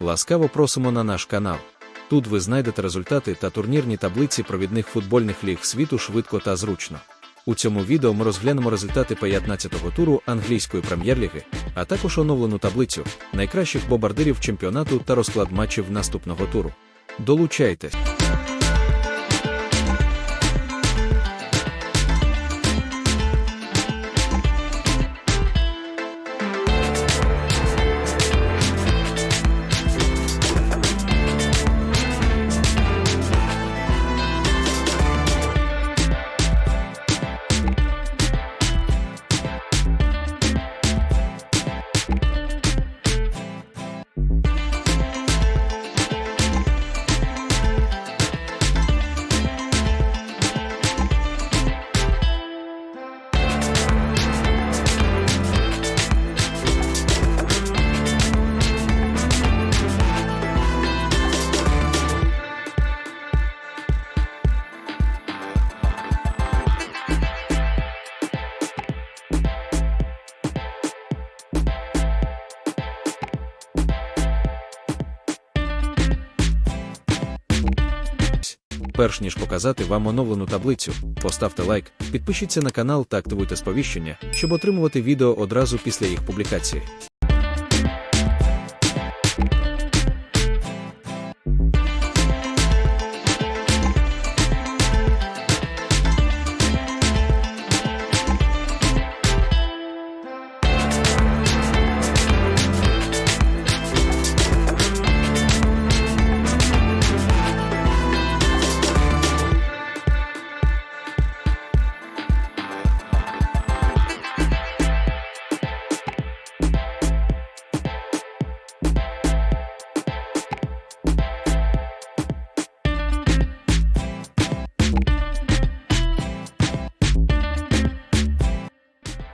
Ласкаво просимо на наш канал. Тут ви знайдете результати та турнірні таблиці провідних футбольних ліг світу швидко та зручно. У цьому відео ми розглянемо результати 15-го туру англійської прем'єр-ліги, а також оновлену таблицю найкращих бомбардирів чемпіонату та розклад матчів наступного туру. Долучайтесь! Перш ніж показати вам оновлену таблицю, поставте лайк, підпишіться на канал та активуйте сповіщення, щоб отримувати відео одразу після їх публікації.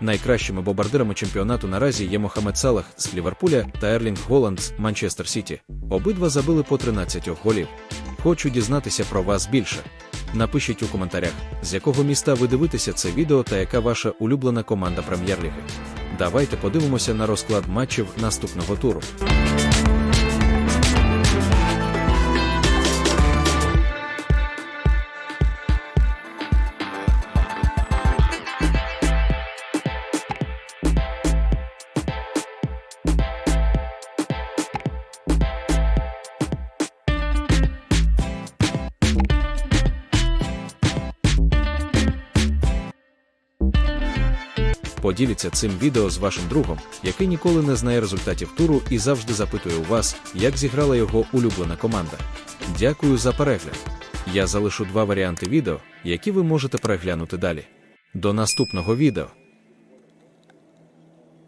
Найкращими бомбардирами чемпіонату наразі є Мохамед Салах з Ліверпуля та Ерлінг Голланд з Манчестер Сіті. Обидва забили по 13 голів. Хочу дізнатися про вас більше. Напишіть у коментарях, з якого міста ви дивитеся це відео та яка ваша улюблена команда прем'єр-ліги. Давайте подивимося на розклад матчів наступного туру. Поділіться цим відео з вашим другом, який ніколи не знає результатів туру і завжди запитує у вас, як зіграла його улюблена команда. Дякую за перегляд. Я залишу два варіанти відео, які ви можете переглянути далі. До наступного відео.